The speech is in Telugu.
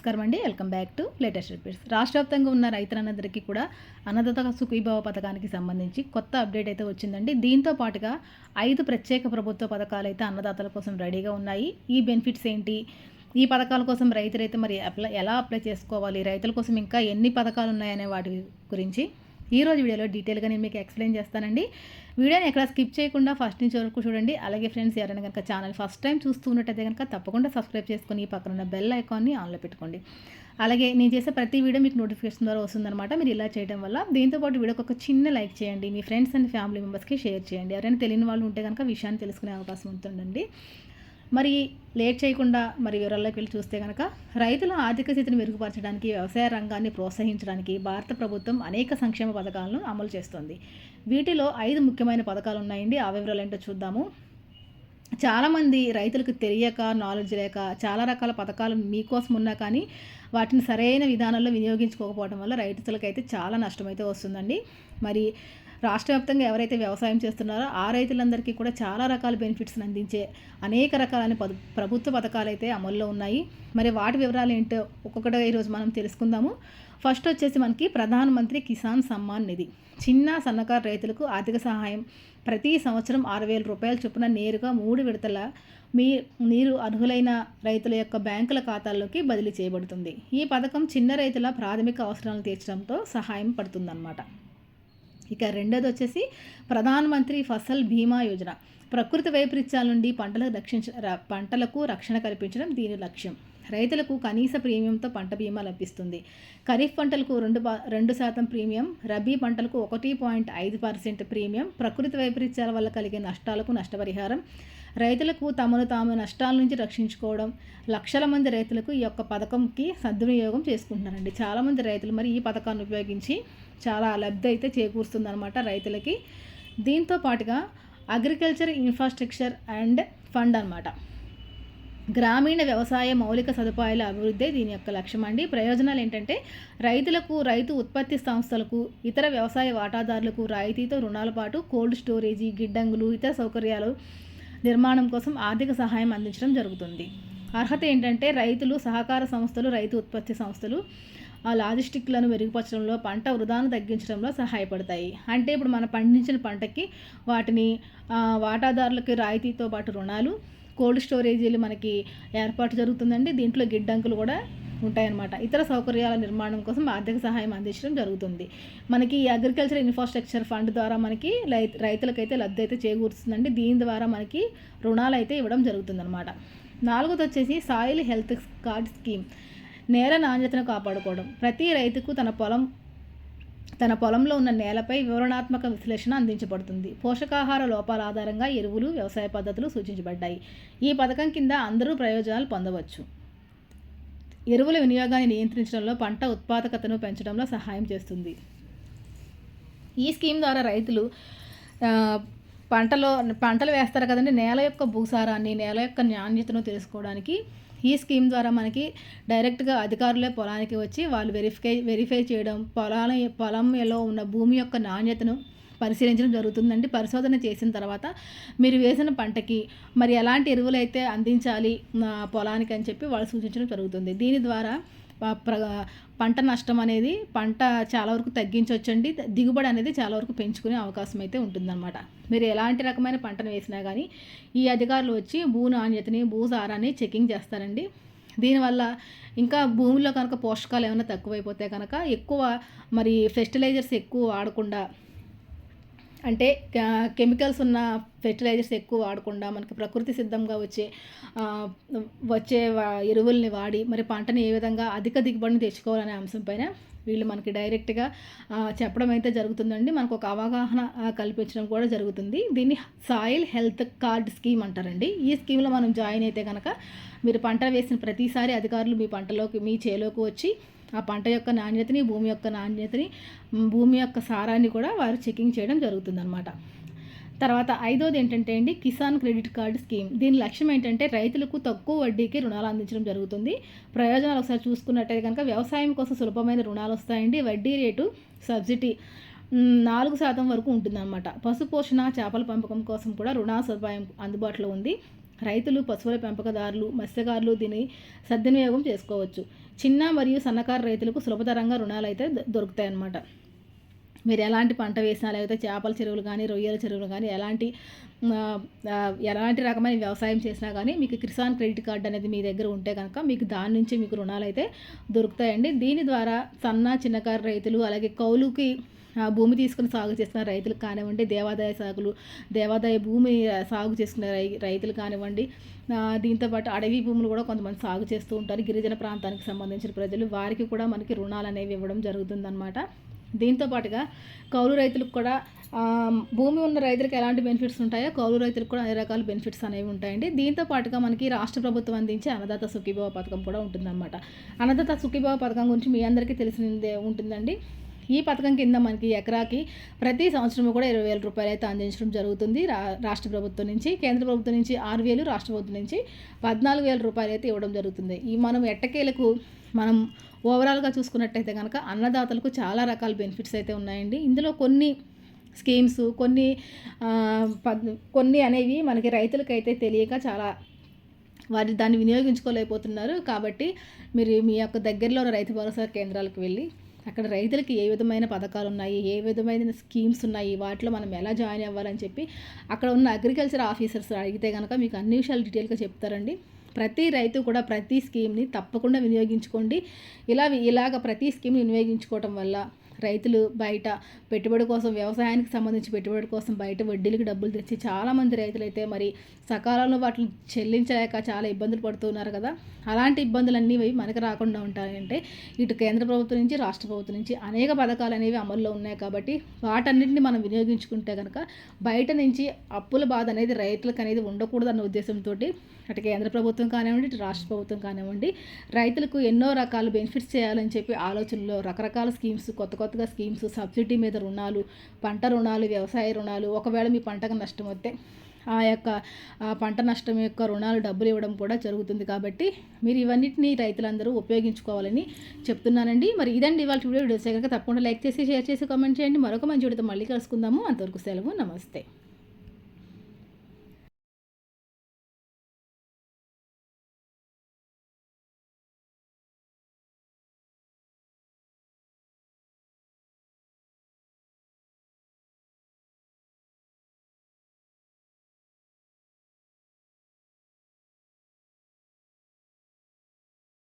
నమస్కారం అండి. Welcome back to latest repeats రాష్ట్ర వ్యాప్తంగా ఉన్న రైతులందరికీ కూడా అన్నదాత సుఖీభావ పథకానికి సంబంధించి కొత్త అప్డేట్ అయితే వచ్చిందండి. దీంతో పాటుగా ఐదు ప్రత్యేక ప్రభుత్వ పథకాలు అయితే అన్నదాతల కోసం రెడీగా ఉన్నాయి. ఈ బెనిఫిట్స్ ఏంటి? ఈ పథకాల కోసం రైతులైతే మరి అప్లై ఎలా అప్లై చేసుకోవాలి? రైతుల కోసం ఇంకా ఎన్ని పథకాలు ఉన్నాయనే వాటి గురించి ఈ రోజు వీడియోలో డీటెయిల్గా నేను మీకు ఎక్స్ప్లెయిన్ చేస్తానండి. వీడియోని ఎక్కడ స్కిప్ చేయకుండా ఫస్ట్ నుంచి వరకు చూడండి. అలాగే ఫ్రెండ్స్ ఎవరైనా కనుక ఛానల్ ఫస్ట్ టైం చూస్తున్నట్టయితే కనుక తప్పకుండా సబ్స్క్రైబ్ చేసుకొని ఈ పక్కన ఉన్న బెల్ ఐకాన్ని ఆన్లో పెట్టుకోండి. అలాగే నేను చేసే ప్రతి వీడియో మీకు నోటిఫికేషన్ ద్వారా వస్తుందన్నమాట. మీరు ఇలా చేయడం వల్ల దీంతోపాటు వీడియోకి ఒక చిన్న లైక్ చేయండి. మీ ఫ్రెండ్స్ అండ్ ఫ్యామిలీ మెంబర్స్కి షేర్ చేయండి. ఎవరైనా తెలియని వాళ్ళు ఉంటే కనుక విషయాన్ని తెలుసుకునే అవకాశం ఉంటుందండి. మరి లేట్ చేయకుండా మరి వివరాల్లోకి వెళ్ళి చూస్తే కనుక రైతుల ఆర్థిక స్థితిని మెరుగుపరచడానికి వ్యవసాయ రంగాన్ని ప్రోత్సహించడానికి భారత ప్రభుత్వం అనేక సంక్షేమ పథకాలను అమలు చేస్తుంది. వీటిలో ఐదు ముఖ్యమైన పథకాలు ఉన్నాయండి. ఆ వివరాలు ఏంటో చూద్దాము. చాలామంది రైతులకు తెలియక నాలెడ్జ్ లేక చాలా రకాల పథకాలు మీకోసం ఉన్నా కానీ వాటిని సరైన విధానంలో వినియోగించుకోకపోవడం వల్ల రైతులకైతే చాలా నష్టమైతే వస్తుందండి. మరి రాష్ట్ర వ్యాప్తంగా ఎవరైతే వ్యవసాయం చేస్తున్నారో ఆ రైతులందరికీ కూడా చాలా రకాల బెనిఫిట్స్ని అందించే అనేక రకాలైన పద ప్రభుత్వ పథకాలు అయితే అమల్లో ఉన్నాయి. మరి వాటి వివరాలు ఏంటో ఒక్కొక్కటిగా ఈరోజు మనం తెలుసుకుందాము. ఫస్ట్ వచ్చేసి మనకి ప్రధానమంత్రి కిసాన్ సమ్మాన్ నిధి. చిన్న సన్నకారు రైతులకు ఆర్థిక సహాయం. ప్రతి సంవత్సరం ఆరు వేల రూపాయల చొప్పున నేరుగా మూడు విడతల మీ మీరు అర్హులైన రైతుల యొక్క బ్యాంకుల ఖాతాల్లోకి బదిలీ చేయబడుతుంది. ఈ పథకం చిన్న రైతుల ప్రాథమిక అవసరాలను తీర్చడంతో సహాయం పడుతుందన్నమాట. ఇక రెండోది వచ్చేసి ప్రధానమంత్రి ఫసల్ బీమా యోజన. ప్రకృతి వైపరీత్యాల నుండి పంటలకు రక్షించ పంటలకు రక్షణ కల్పించడం దీని లక్ష్యం. రైతులకు కనీస ప్రీమియంతో పంట బీమా లభిస్తుంది. ఖరీఫ్ పంటలకు రెండు రెండు శాతం ప్రీమియం రబీ పంటలకు ఒకటి పాయింట్ ఐదు పర్సెంట్ ప్రీమియం ప్రకృతి వైపరీత్యాల వల్ల కలిగే నష్టాలకు నష్టపరిహారం రైతులకు తమను తాము నష్టాల నుంచి రక్షించుకోవడం లక్షల మంది రైతులకు ఈ యొక్క పథకంకి సద్వినియోగం చేసుకుంటున్నారండి. చాలామంది రైతులు మరి ఈ పథకాన్ని ఉపయోగించి చాలా లబ్ధి అయితే చేకూరుస్తుందన్నమాట రైతులకి. దీంతో పాటుగా అగ్రికల్చర్ ఇన్ఫ్రాస్ట్రక్చర్ అండ్ ఫండ్ అనమాట గ్రామీణ వ్యవసాయ మౌలిక సదుపాయాల అభివృద్ధి దీని యొక్క లక్ష్యం అండి ప్రయోజనాలు ఏంటంటే రైతులకు రైతు ఉత్పత్తి సంస్థలకు ఇతర వ్యవసాయ వాటాదారులకు రాయితీతో రుణాల పాటు కోల్డ్ స్టోరేజీ గిడ్డంగులు ఇతర సౌకర్యాలు నిర్మాణం కోసం ఆర్థిక సహాయం అందించడం జరుగుతుంది. అర్హత ఏంటంటే రైతులు సహకార సంస్థలు రైతు ఉత్పత్తి సంస్థలు ఆ లాజిస్టిక్లను మెరుగుపరచడంలో పంట వృధాను తగ్గించడంలో సహాయపడతాయి. అంటే ఇప్పుడు మనం పండించిన పంటకి వాటిని వాటాదారులకి రాయితీతో పాటు రుణాలు కోల్డ్ స్టోరేజీలు మనకి ఏర్పాటు జరుగుతుందండి. దీంట్లో గిడ్డంకులు కూడా ఉంటాయన్నమాట. ఇతర సౌకర్యాల నిర్మాణం కోసం ఆర్థిక సహాయం అందించడం జరుగుతుంది. మనకి ఈ అగ్రికల్చర్ ఇన్ఫ్రాస్ట్రక్చర్ ఫండ్ ద్వారా మనకి రై రైతులకైతే లబ్ధి అయితే చేకూరుస్తుందండి. దీని ద్వారా మనకి రుణాలు అయితే ఇవ్వడం జరుగుతుందన్నమాట. నాలుగోది వచ్చేసి సాయిల్ హెల్త్ కార్డ్ స్కీమ్. నేల నాణ్యతను కాపాడుకోవడం. ప్రతి రైతుకు తన పొలం తన పొలంలో ఉన్న నేలపై వివరణాత్మక విశ్లేషణ అందించబడుతుంది. పోషకాహార లోపాల ఆధారంగా ఎరువులు వ్యవసాయ పద్ధతులు సూచించబడ్డాయి. ఈ పథకం కింద అందరూ ప్రయోజనాలు పొందవచ్చు. ఎరువుల వినియోగాన్ని నియంత్రించడంలో పంట ఉత్పాదకతను పెంచడంలో సహాయం చేస్తుంది. ఈ స్కీమ్ ద్వారా రైతులు పంటలో పంటలు వేస్తారు కదండి నేల యొక్క భూసారాన్ని నేల యొక్క నాణ్యతను తెలుసుకోవడానికి ఈ స్కీమ్ ద్వారా మనకి డైరెక్ట్గా అధికారులే పొలానికి వచ్చి వాళ్ళు వెరిఫై వెరిఫై చేయడం పొలాల పొలంలో ఉన్న భూమి యొక్క నాణ్యతను పరిశీలించడం జరుగుతుందండి. పరిశోధన చేసిన తర్వాత మీరు వేసిన పంటకి మరి ఎలాంటి ఎరువులు అయితే అందించాలి పొలానికి అని చెప్పి వాళ్ళు సూచించడం జరుగుతుంది. దీని ద్వారా పంట నష్టం అనేది పంట చాలా వరకు తగ్గించవచ్చండి దిగుబడి అనేది చాలా వరకు పెంచుకునే అవకాశం అయితే ఉంటుందన్నమాట. మీరు ఎలాంటి రకమైన పంటను వేసినా కానీ ఈ అధికారులు వచ్చి భూ నాణ్యతని భూసారాన్ని చెకింగ్ చేస్తారండి. దీనివల్ల ఇంకా భూమిలో కనుక పోషకాలు ఏమైనా తక్కువైపోతే కనుక ఎక్కువ మరి ఫెర్టిలైజర్స్ ఎక్కువ వాడకుండా అంటే కెమికల్స్ ఉన్న ఫెర్టిలైజర్స్ ఎక్కువ వాడకుండా మనకి ప్రకృతి సిద్ధంగా వచ్చే వచ్చే ఎరువుల్ని వాడి మరి పంటని ఏ విధంగా అధిక దిగుబడిని తెచ్చుకోవాలనే అంశం పైన వీళ్ళు మనకి డైరెక్ట్గా చెప్పడం అయితే జరుగుతుందండి. మనకు ఒక అవగాహన కల్పించడం కూడా జరుగుతుంది. దీన్ని సాయిల్ హెల్త్ కార్డ్ స్కీమ్ అంటారండి. ఈ స్కీమ్లో మనం జాయిన్ అయితే కనుక మీరు పంట వేసిన ప్రతిసారి అధికారులు మీ పంటలోకి మీ చేలోకి వచ్చి ఆ పంట యొక్క నాణ్యతని భూమి యొక్క నాణ్యతని భూమి యొక్క సారాన్ని కూడా వారు చెకింగ్ చేయడం జరుగుతుందన్నమాట. తర్వాత ఐదోది ఏంటంటే అండి కిసాన్ క్రెడిట్ కార్డ్ స్కీమ్. దీని లక్ష్యం ఏంటంటే రైతులకు తక్కువ వడ్డీకి రుణాలు అందించడం జరుగుతుంది. ప్రయోజనాలు ఒకసారి చూసుకున్నట్టయితే కనుక వ్యవసాయం కోసం సులభమైన రుణాలు వస్తాయండి. వడ్డీ రేటు సబ్సిడీ నాలుగు శాతం వరకు ఉంటుందన్నమాట. పశు పోషణ చేపల పెంపకం కోసం కూడా రుణాల సదుపాయం అందుబాటులో ఉంది. రైతులు పశువుల పెంపకదారులు మత్స్యకారులు దీని సద్వినియోగం చేసుకోవచ్చు. చిన్న మరియు సన్నకారు రైతులకు సులభతరంగా రుణాలు అయితే దొరుకుతాయి అన్నమాట మీరు ఎలాంటి పంట వేసినా లేకపోతే చేపల చెరువులు కానీ రొయ్యల చెరువులు కానీ ఎలాంటి ఎలాంటి రకమైన వ్యవసాయం చేసినా కానీ మీకు కిసాన్ క్రెడిట్ కార్డు అనేది మీ దగ్గర ఉంటే కనుక మీకు దాని నుంచి మీకు రుణాలు అయితే దొరుకుతాయండి. దీని ద్వారా సన్న చిన్నకారు రైతులు అలాగే కౌలుకి భూమి తీసుకుని సాగు చేస్తున్న రైతులకు కానివ్వండి దేవాదాయ సాగులు దేవాదాయ భూమి సాగు చేసుకునే రై రైతులు కానివ్వండి దీంతోపాటు అడవి భూములు కూడా కొంతమంది సాగు చేస్తూ ఉంటారు. గిరిజన ప్రాంతానికి సంబంధించిన ప్రజలు వారికి కూడా మనకి రుణాలు అనేవి ఇవ్వడం జరుగుతుందన్నమాట. దీంతో పాటుగా కౌలు రైతులకు కూడా భూమి ఉన్న రైతులకు ఎలాంటి బెనిఫిట్స్ ఉంటాయో కౌలు రైతులకు కూడా అన్ని రకాల బెనిఫిట్స్ అనేవి ఉంటాయండి. దీంతో పాటుగా మనకి రాష్ట్ర ప్రభుత్వం అందించే అన్నదాత సుఖీభావ పథకం కూడా ఉంటుందన్నమాట. అన్నదాత సుఖీభావ పథకం గురించి మీ అందరికీ తెలిసిందే ఉంటుందండి. ఈ పథకం కింద మనకి ఎకరాకి ప్రతి సంవత్సరం కూడా ఇరవై వేల రూపాయలు అయితే అందించడం జరుగుతుంది. రా రాష్ట్ర ప్రభుత్వం నుంచి కేంద్ర ప్రభుత్వం నుంచి ఆరు వేలు రాష్ట్ర ప్రభుత్వం నుంచి పద్నాలుగు వేల రూపాయలు అయితే ఇవ్వడం జరుగుతుంది. ఈ మనం ఎట్టకేలకు మనం ఓవరాల్గా చూసుకున్నట్టయితే కనుక అన్నదాతలకు చాలా రకాల బెనిఫిట్స్ అయితే ఉన్నాయండి. ఇందులో కొన్ని స్కీమ్స్ కొన్ని పద్- కొన్ని అనేవి మనకి రైతులకైతే తెలియక చాలా వారి దాన్ని వినియోగించుకోలేకపోతున్నారు. కాబట్టి మీరు మీ యొక్క దగ్గరలో ఉన్న రైతు భరోసా కేంద్రాలకు వెళ్ళి అక్కడ రైతులకి ఏ విధమైన పథకాలు ఉన్నాయి ఏ విధమైన స్కీమ్స్ ఉన్నాయి వాటిలో మనం ఎలా జాయిన్ అవ్వాలని చెప్పి అక్కడ ఉన్న అగ్రికల్చర్ ఆఫీసర్స్ అడిగితే కనుక మీకు అన్ని విషయాలు డీటెయిల్గా చెప్తారండి. ప్రతి రైతు కూడా ప్రతి స్కీమ్ని తప్పకుండా వినియోగించుకోండి. ఇలా ఇలాగ ప్రతి స్కీమ్ని వినియోగించుకోవటం వల్ల రైతులు బయట పెట్టుబడి కోసం వ్యవసాయానికి సంబంధించి పెట్టుబడి కోసం బయట వడ్డీలకు డబ్బులు తెచ్చి చాలామంది రైతులైతే మరి సకాలంలో వాటిని చెల్లించలేక చాలా ఇబ్బందులు పడుతున్నారు కదా. అలాంటి ఇబ్బందులన్నీ మనకు రాకుండా ఉంటాయంటే ఇటు కేంద్ర ప్రభుత్వం నుంచి రాష్ట్ర ప్రభుత్వం నుంచి అనేక పథకాలు అనేవి అమల్లో ఉన్నాయి కాబట్టి వాటన్నిటిని మనం వినియోగించుకుంటే కనుక బయట నుంచి అప్పుల బాధ అనేది రైతులకు అనేది ఉండకూడదు అన్న ఉద్దేశంతో అటు కేంద్ర ప్రభుత్వం కానివ్వండి ఇటు రాష్ట్ర ప్రభుత్వం కానివ్వండి రైతులకు ఎన్నో రకాల బెనిఫిట్స్ చేయాలని చెప్పి ఆలోచనలో రకరకాల స్కీమ్స్ కొత్త కొత్తగా స్కీమ్స్ సబ్సిడీ మీద రుణాలు పంట రుణాలు వ్యవసాయ రుణాలు ఒకవేళ మీ పంటకు నష్టం వస్తే ఆ యొక్క పంట నష్టం యొక్క రుణాలు డబ్బులు ఇవ్వడం కూడా జరుగుతుంది కాబట్టి మీరు ఇవన్నిటిని రైతులందరూ ఉపయోగించుకోవాలని చెప్తున్నానండి. మరి ఇదండి ఇవాళ వీడియో. వీడియోస్ కనుక తప్పకుండా లైక్ చేసి షేర్ చేసి కామెంట్ చేయండి. మరొక మంచి వీడియోతో మళ్ళీ కలుసుకుందాము. అంతవరకు సెలవు. నమస్తే.